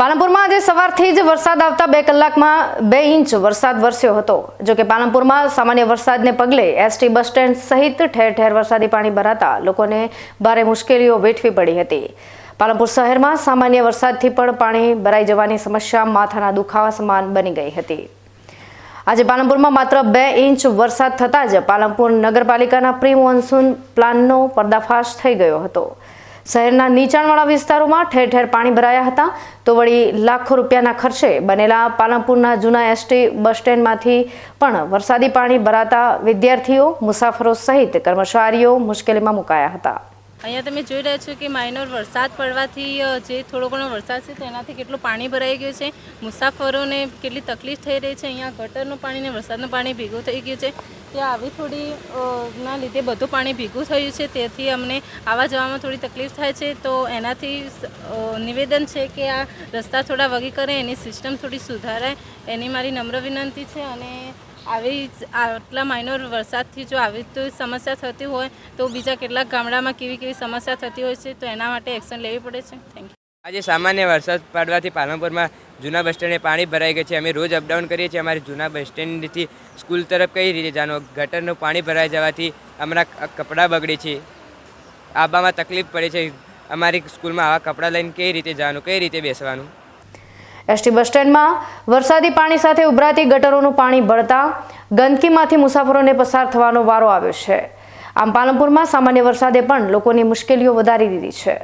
પાલનપુરમાં આજે સવારથી જ વરસાદ આવતા બે કલાકમાં બે ઇંચ વરસાદ વરસ્યો હતો. જો કે પાલનપુરમાં સામાન્ય વરસાદને પગલે એસટી બસ સ્ટેન્ડ સહિત ઠેર ઠેર વરસાદી પાણી ભરાતા લોકોને ભારે મુશ્કેલીઓ વેઠવી પડી હતી. પાલનપુર શહેરમાં સામાન્ય વરસાદથી પણ પાણી ભરાઈ જવાની સમસ્યા માથાના દુખાવા સમાન બની ગઈ હતી. આજે પાલનપુરમાં માત્ર બે ઇંચ વરસાદ થતાં જ પાલનપુર નગરપાલિકાના પ્રી મોન્સૂન પ્લાનનો પર્દાફાશ થઈ ગયો હતો. શહેરના નીચાણવાળા વિસ્તારોમાં ઠેર ઠેર પાણી ભરાયા હતા. તો વળી લાખો રૂપિયાના ખર્ચે બનેલા પાલનપુરના જૂના એસટી બસ સ્ટેન્ડમાંથી પણ વરસાદી પાણી ભરાતા વિદ્યાર્થીઓ, મુસાફરો સહિત કર્મચારીઓ મુશ્કેલીમાં મુકાયા હતા. અહીંયા તમે જોઈ રહ્યા છો કે માઇનોર વરસાદ પડવાથી જે થોડો ઘણો વરસાદ છે તેનાથી કેટલું પાણી ભરાઈ ગયું છે. મુસાફરોને કેટલી તકલીફ થઈ રહી છે. અહીંયા ગટરનું પાણી ને વરસાદનું પાણી ભેગું થઈ ગયું છે. ત્યાં આવી થોડી ના લીધે બધું પાણી ભેગું થયું છે. તેથી અમને આવવા જવામાં થોડી તકલીફ થાય છે. તો એનાથી નિવેદન છે કે આ રસ્તા થોડા વગી કરે, એની સિસ્ટમ થોડી સુધારાય. એની મારી નમ્ર વિનંતી છે અને આવી આટલા માઇનોર વરસાદથી જો આવી તો સમસ્યા થતી હોય, તો બીજા કેટલાક ગામડામાં કેવી કેવી સમસ્યા થતી હોય છે, તો એના માટે એક્શન લેવી પડે છે. થેન્ક યુ આજે સામાન્ય વરસાદ પડવાથી પાલનપુરમાં જૂના બસ સ્ટેન્ડે પાણી ભરાઈ ગયું છે. અમે રોજ અપડાઉન કરીએ છીએ. અમારી જૂના બસ સ્ટેન્ડથી સ્કૂલ તરફ કઈ રીતે જવાનું ગટરનું પાણી ભરાઈ જવાથી અમારા કપડાં બગડે છે. આબામાં તકલીફ પડે છે. અમારી સ્કૂલમાં આવા કપડાં લઈને કઈ રીતે જવાનું કઈ રીતે બેસવાનું? એસટી બસ સ્ટેન્ડમાં વરસાદી પાણી સાથે ઉભરાતી ગટરોનું પાણી ભળતા ગંદકીમાંથી મુસાફરોને પસાર થવાનો વારો આવ્યો છે. આમ પાલનપુરમાં સામાન્ય વરસાદે પણ લોકોની મુશ્કેલીઓ વધારી દીધી છે.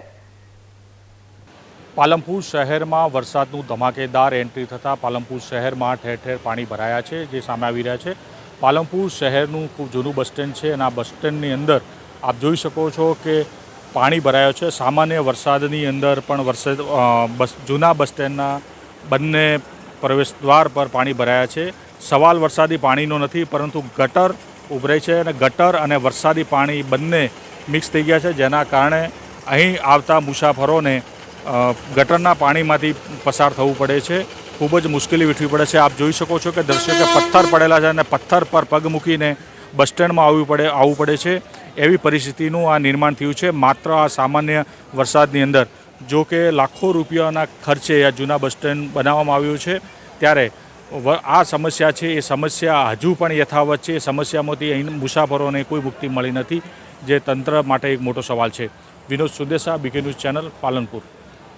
પાલનપુર શહેરમાં વરસાદનું ધમાકેદાર એન્ટ્રી થતાં પાલનપુર શહેરમાં ઠેર ઠેર પાણી ભરાયા છે, જે સામે આવી રહ્યા છે. પાલનપુર શહેરનું ખૂબ જૂનું બસ સ્ટેન્ડ છે અને આ બસ સ્ટેન્ડની અંદર આપ જોઈ શકો છો કે પાણી ભરાયો છે. સામાન્ય વરસાદની અંદર પણ વરસાદ બસ જૂના બસ સ્ટેન્ડના બંને પ્રવેશ દ્વાર પર પાણી ભરાયા છે. સવાલ વરસાદી પાણીનો નથી, પરંતુ ગટર ઉભરે છે અને ગટર અને વરસાદી પાણી બંને મિક્સ થઈ ગયા છે, જેના કારણે અહીં આવતા મુસાફરોને ગટરના પાણીમાંથી પસાર થવું પડે છે. ખૂબ જ મુશ્કેલી વેઠવી પડે છે. આપ જોઈ શકો છો કે દર્શકે પથ્થર પડેલા છે અને પથ્થર પર પગ મૂકીને બસ સ્ટેન્ડમાં આવવું પડે આવવું પડે છે. એવી પરિસ્થિતિનું આ નિર્માણ થયું છે. માત્ર આ સામાન્ય વરસાદની અંદર જો કે લાખો રૂપિયાના ખર્ચે આ જૂના બસ સ્ટેન્ડ બનાવવામાં આવ્યું છે. ત્યારે આ સમસ્યા છે, એ સમસ્યા હજુ પણ યથાવત છે. એ સમસ્યામાંથી અહીં મુસાફરોને કોઈ મુક્તિ મળી નથી, જે તંત્ર માટે એક મોટો સવાલ છે. Vinod Sudesa, BK news channel Palanpur.